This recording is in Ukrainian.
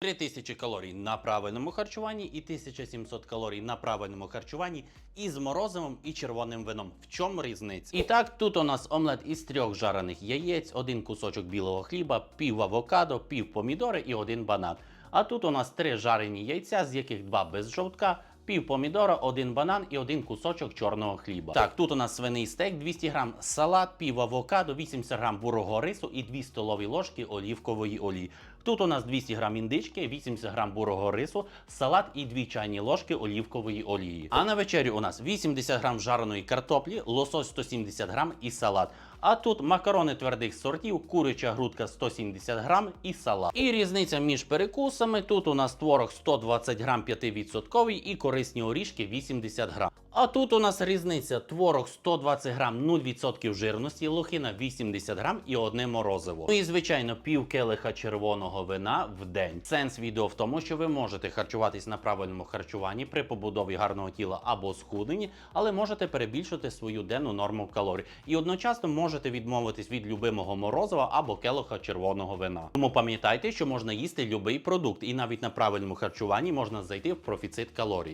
3000 калорій на правильному харчуванні і 1700 калорій на правильному харчуванні із морозивом і червоним вином. В чому різниця? І так, тут у нас омлет із трьох жарених яєць, один кусочок білого хліба, пів авокадо, пів помідори і один банан. А тут у нас три жарені яйця, з яких два без жовтка, пів помідора, один банан і один кусочок чорного хліба. Так, тут у нас свиний стейк, 200 грам салат, пів авокадо, 80 грам бурого рису і 2 столові ложки олівкової олії. Тут у нас 200 грам індички, 80 грам бурого рису, салат і 2 чайні ложки олівкової олії. А на вечерю у нас 80 грам жареної картоплі, лосось 170 грам і салат. А тут макарони твердих сортів, куряча грудка 170 грам і салат. І різниця між перекусами. Тут у нас творог 120 грам 5% і корисні орішки 80 грам. А тут у нас різниця творог 120 грам 0% жирності, лохина 80 грам і одне морозиво. Ну і звичайно пів келиха червоного вина в день. Сенс відео в тому, що ви можете харчуватись на правильному харчуванні при побудові гарного тіла або схуденні, але можете перебільшити свою денну норму калорій. І одночасно можете відмовитись від любимого морозива або келиха червоного вина. Тому пам'ятайте, що можна їсти будь-який продукт, і навіть на правильному харчуванні можна зайти в профіцит калорій.